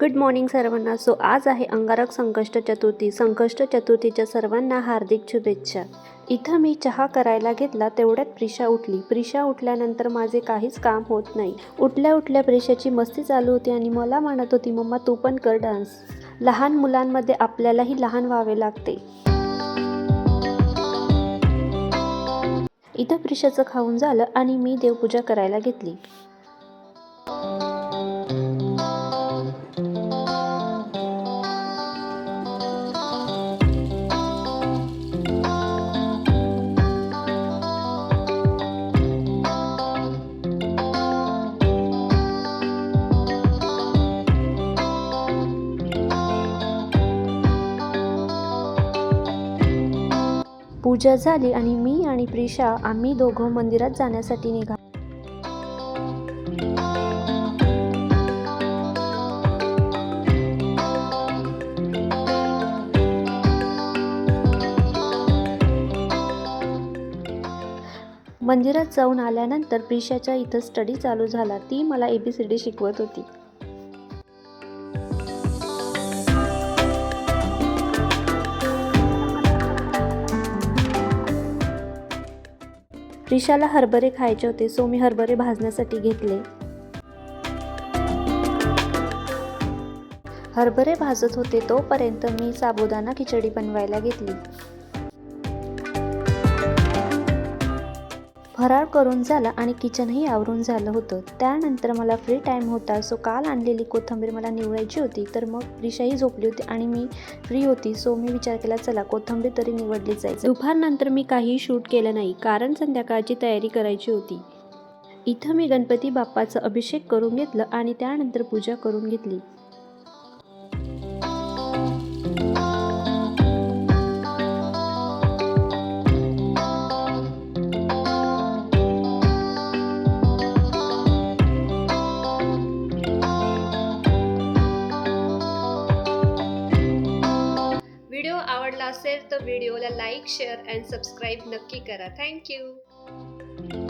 Good morning सर्वांना. So आज आहे अंगारक संकष्ट चतुर्थी. संकष्ट चतुर्थीच्या सर्वांना हार्दिक शुभेच्छा. इथं मी चहा करायला घेतला तेवढ्यात प्रिशा उठली. प्रिशा उठल्यानंतर माझे काहीच काम होत नाही. उठल्या उठल्या प्रिशाची मस्ती चालू होती आणि मला म्हणत होती मम्मा तू पण कर डान्स. लहान मुलांमध्ये आपल्यालाही लहान व्हावे लागते. इथं प्रिशाचं खाऊन झालं आणि मी देवपूजा करायला घेतली. पूजा झाली आणि मी आणि प्रिशा आम्ही दोघं मंदिरात जाण्यासाठी निघा मंदिरात जाऊन आल्यानंतर प्रिशाच्या इथं स्टडी चालू झाला. ती मला ए बी सी डी शिकवत होती. प्रिशाला हरभरे खायचे होते सो मी हरभरे भाजण्यासाठी घेतले. हरभरे भाजत होते तोपर्यंत मी साबुदाणा खिचडी बनवायला घेतली. फराळ करून झाला आणि किचनही आवरून झालं होतं. त्यानंतर मला फ्री टाईम होता. सो काल आणलेली कोथिंबीर मला निवडायची होती. तर मग प्रिशाही झोपली होती आणि मी फ्री होती. सो मी विचार केला चला कोथिंबीर तरी निवडली जायचं दुपारनंतर मी काही शूट केलं नाही कारण संध्याकाळची तयारी करायची होती. इथं मी गणपती बाप्पाचं अभिषेक करून घेतलं आणि त्यानंतर पूजा करून घेतली. असेल तर व्हिडिओला लाईक शेअर अँड सबस्क्राईब नक्की करा. थँक्यू.